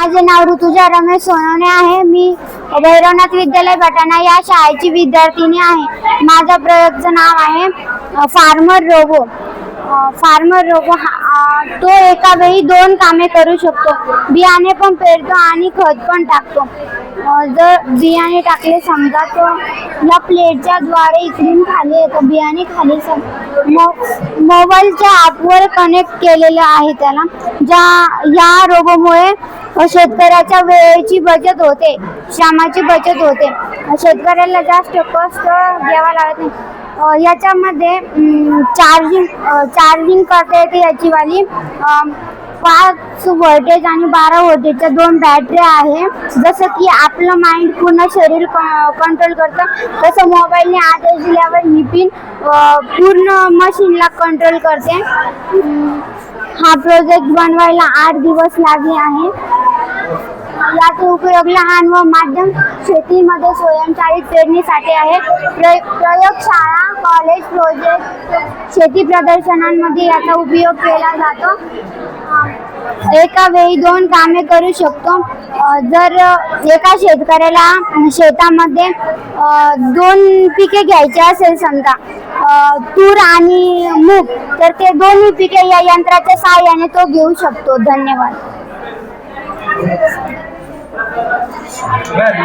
माझे नाव ऋतुजा रमेश सोनवणे आहे. मी भैरवनाथ विद्यालय भटाणा या शाळेची विद्यार्थिनी आहे. माझ्या प्रयोगचं नाव आहे फार्मर रोबो. फार्मर रोबो हा तो एका वेळी दोन कामे करू शकतो. बियाणे पण पेरतो आणि खत पण टाकतो. जर बियाणे टाकले समजा तो या प्लेटच्या द्वारे इकडून खाली येतं. बियाणे खाली सम मो मोबाईलच्या ॲपवर कनेक्ट केलेलं आहे त्याला ज्या या रोबोमुळे शेतकऱ्याच्या वेळेची बचत होते. श्रमाची बचत होते. शेतकऱ्याला जास्त कष्ट घ्यावा लागत नाही. याच्यामध्ये चार्जिंग चार्जिंग करता येते याचीवाली. पाच व्होल्टेज आणि बारा व्होल्टेजच्या दोन बॅटऱ्या आहे. जसं की आपलं माइंड पूर्ण शरीर कंट्रोल करतं तसं मोबाईलने आदेश दिल्यावर ही पिन पूर्ण मशीनला कंट्रोल करते. हा प्रोजेक्ट बनवायला आठ दिवस लागले आहे. याचे उपयोग लहान व माध्यम शेतीमध्ये स्वयंचलित पेरणीसाठी आहे. प्रयोगशाळा कॉलेज प्रोजेक्ट शेती प्रदर्शनांमध्ये याचा उपयोग केला जातो. एका वेळी दोन कामे करू शकतो. जर एका शेतकऱ्याला शेतामध्ये दोन पिके घ्यायची असेल समजा तूर आणि मूग तर ते दोन्ही पिके या यंत्राच्या सहाय्याने तो घेऊ शकतो. धन्यवाद. baru.